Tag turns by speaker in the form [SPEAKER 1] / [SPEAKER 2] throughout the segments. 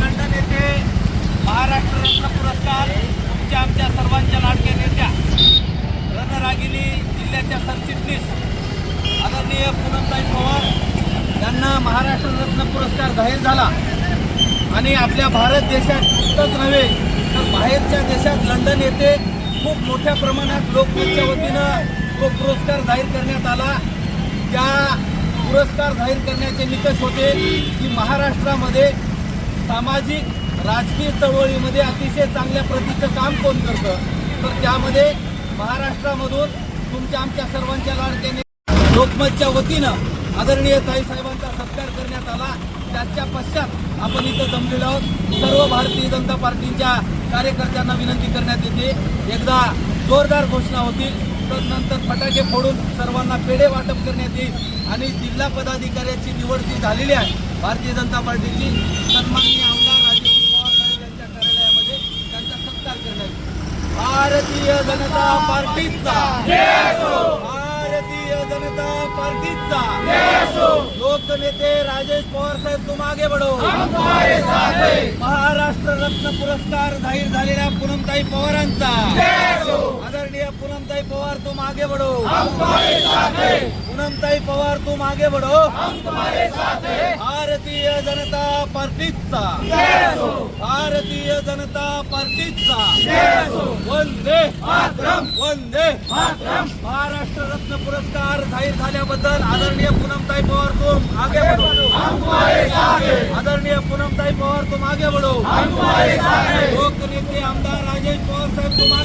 [SPEAKER 1] London येथे महाराष्ट्र रत्न पुरस्कार तुमच्या आमच्या सर्वांच्या लाडक्या नेत्या रणरागिनी जिल्ह्याच्या सरचिटणीस आदरणीय पूनमताई पवार यांना महाराष्ट्र रत्न पुरस्कार जाहीर झाला. आणि आपल्या भारत देशात नुकतंच नव्हे तर बाहेरच्या देशात लंडन येथे खूप मोठ्या प्रमाणात लोकमतच्या वतीनं तो पुरस्कार जाहीर करण्यात आला. त्या पुरस्कार जाहीर करण्याचे निकष होते की महाराष्ट्रामध्ये सामाजिक राजकीय चळवळीमध्ये अतिशय चांगल्या प्रतीचं काम कोण करतं? तर त्यामध्ये महाराष्ट्रामधून तुमच्या आमच्या सर्वांच्या लाडक्याने लोकमतच्या वतीनं आदरणीय ताईसाहेबांचा सत्कार करण्यात आला. त्याच्या पश्चात आपण इथं जमलेलो आहोत. सर्व भारतीय जनता पार्टीच्या कार्यकर्त्यांना विनंती करण्यात येते. एकदा जोरदार घोषणा होतील. नंतर फटाके फोडून सर्वांना पेढे वाटप करण्यात येईल आणि जिल्हा पदाधिकाऱ्याची निवड जी झालेली आहे भारतीय जनता पार्टीची सन्माननीय आमदार राजेश पवार साहेब यांच्या कार्यालयामध्ये त्यांचा सत्कार करण्यात येईल. भारतीय जनता पार्टीचा. भारतीय जनता पार्टीचा. लोकनेते राजेश पवार साहेब तुम आगे बढ़ो महाराष्ट्र रत्न पुरस्कार जाहीर झालेल्या पूनमताई पवारांचा. आदरणीय पूनमताई पवार तुम आगे बढ़ो. पूनमताई पवार तुम आगे बढ़ो. भारतीय जनता पार्टीचा. भारतीय जनता पार्टीचा. वंदे वंदे महाराष्ट्र रत्न पुरस्कार जाहीर झाल्याबद्दल आदरणीय पूनमताई पवार तुम आगे बढ़ो. आदरणीय पूनमताई पवार तुम आगे बढ़ो. लोकनेते आमदार राजेश पवार साहेब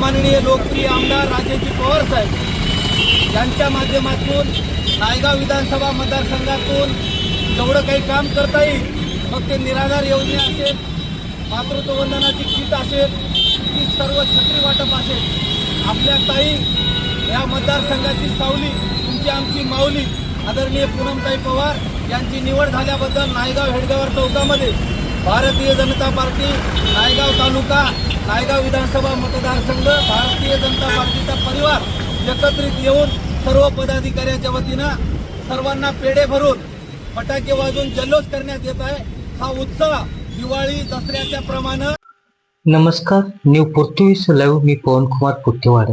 [SPEAKER 1] सन्माननीय लोकप्रिय आमदार राजेजी पवार साहेब यांच्या माध्यमातून नायगाव विधानसभा मतदारसंघातून जेवढं काही काम करता येईल मग ते निराधार योजने असेल मातृत्व वंदनाची किट असेल की सर्व छत्री वाटप असेल. आपल्या ताई या मतदारसंघाची सावली तुमची आमची माऊली आदरणीय पूनमताई पवार यांची निवड झाल्याबद्दल नायगाव हेडगावर चौकामध्ये भारतीय जनता पार्टी नायगाव तालुका नायगाव विधानसभा मतदारसंघ भारतीय जनता पार्टीचा परिवार एकत्रित येऊन सर्व पदाधिकाऱ्याच्या वतीनं सर्वांना पेढे भरून फटाके वाजून जल्लोष करण्यात येत आहे. हा उत्सव दिवाळी दसऱ्याच्या प्रमाणे
[SPEAKER 2] नमस्कार न्यू पोर्तुगीज लाईव्ह मी पवन कुमार पुट्टेवाड.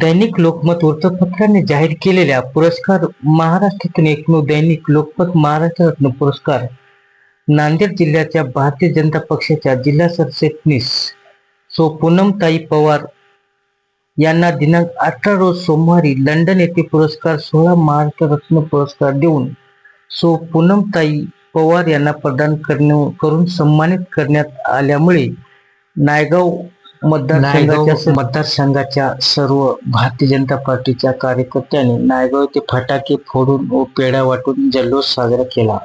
[SPEAKER 2] दैनिक लोकमत वृत्तपत्राने जाहीर केलेल्या पुरस्कार महाराष्ट्रातून एकमेव दैनिक लोकमत महाराष्ट्र रत्न पुरस्कार नांदेड जिल्ह्याच्या भारतीय जनता पक्षाच्या जिल्हा सरचिटणीस सो पूनमताई पवार यांना दिनांक अठरा रोज सोमवारी लंडन येथे पुरस्कार सोहळा महाराष्ट्र रत्न पुरस्कार देऊन सो पूनमताई पवार यांना प्रदान करणे करून सन्मानित करण्यात आल्यामुळे नायगाव मतदारसंघाच्या मतदारसंघाच्या सर्व भारतीय जनता पार्टीच्या कार्यकर्त्यांनी नायगाव येथे फटाके फोडून व पेढा वाटून जल्लोष साजरा केला.